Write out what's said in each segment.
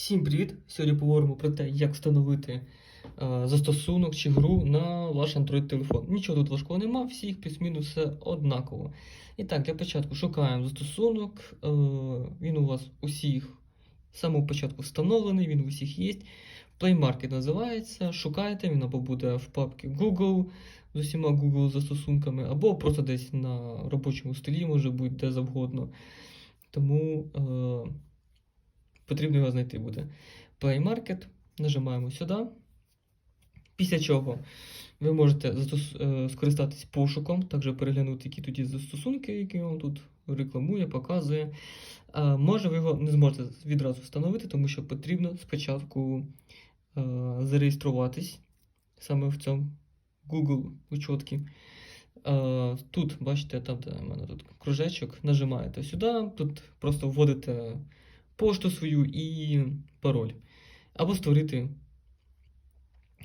Всім привіт! Сьогодні поговоримо про те, як встановити е, застосунок чи гру на ваш Android телефон. Нічого тут важкого нема, всіх плюс-мінус все однаково. І так, для початку шукаємо застосунок. Е, він у вас усіх з самого початку встановлений, він у всіх є. Play Market називається. Шукайте, він або буде в папці Google з усіма Google застосунками, або просто десь на робочому столі, може бути де завгодно. Тому. Е, потрібно його знайти буде. Play Market, нажимаємо сюди. Після чого ви можете е, скористатись пошуком, також переглянути, які тут є застосунки, які вам тут рекламує, показує. А, може, ви його не зможете відразу встановити, тому що потрібно спочатку е, зареєструватись саме в цьому Google учетки. Е, Тут, бачите, там, де в мене тут кружечок, нажимаєте сюди, тут просто вводите пошту свою і пароль. Або створити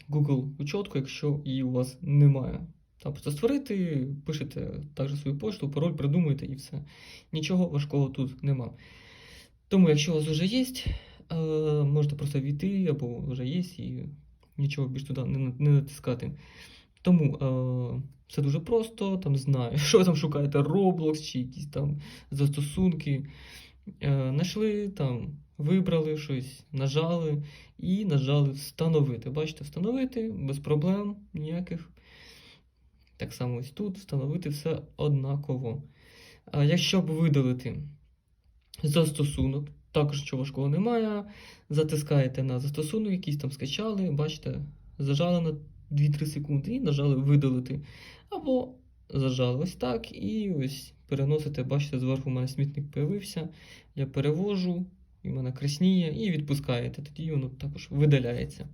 Google учетку, якщо її у вас немає. Там просто створити, пишете також свою пошту, пароль придумуєте і все. Нічого важкого тут нема. Тому, якщо у вас вже є, е, можете просто війти, або вже є, і нічого більш туди не, не натискати. Тому е, все дуже просто, там знаю, що ви там шукаєте, Roblox чи якісь там застосунки. Е, Знайшли там, вибрали щось, нажали і нажали встановити. Бачите, встановити без проблем ніяких. Так само ось тут встановити все однаково. А якщо б видалити застосунок, також нічого важкого немає. Затискаєте на застосунок, якийсь там скачали, бачите, зажали на 2-3 секунди і нажали видалити. Або зажали ось так і ось переносите, бачите, зверху у мене смітник появився. Я перевожу, і в мене красніє, і відпускаєте. Тоді воно також видаляється.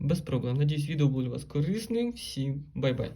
Без проблем. Надіюсь, відео було для вас корисним. Всім бай-бай.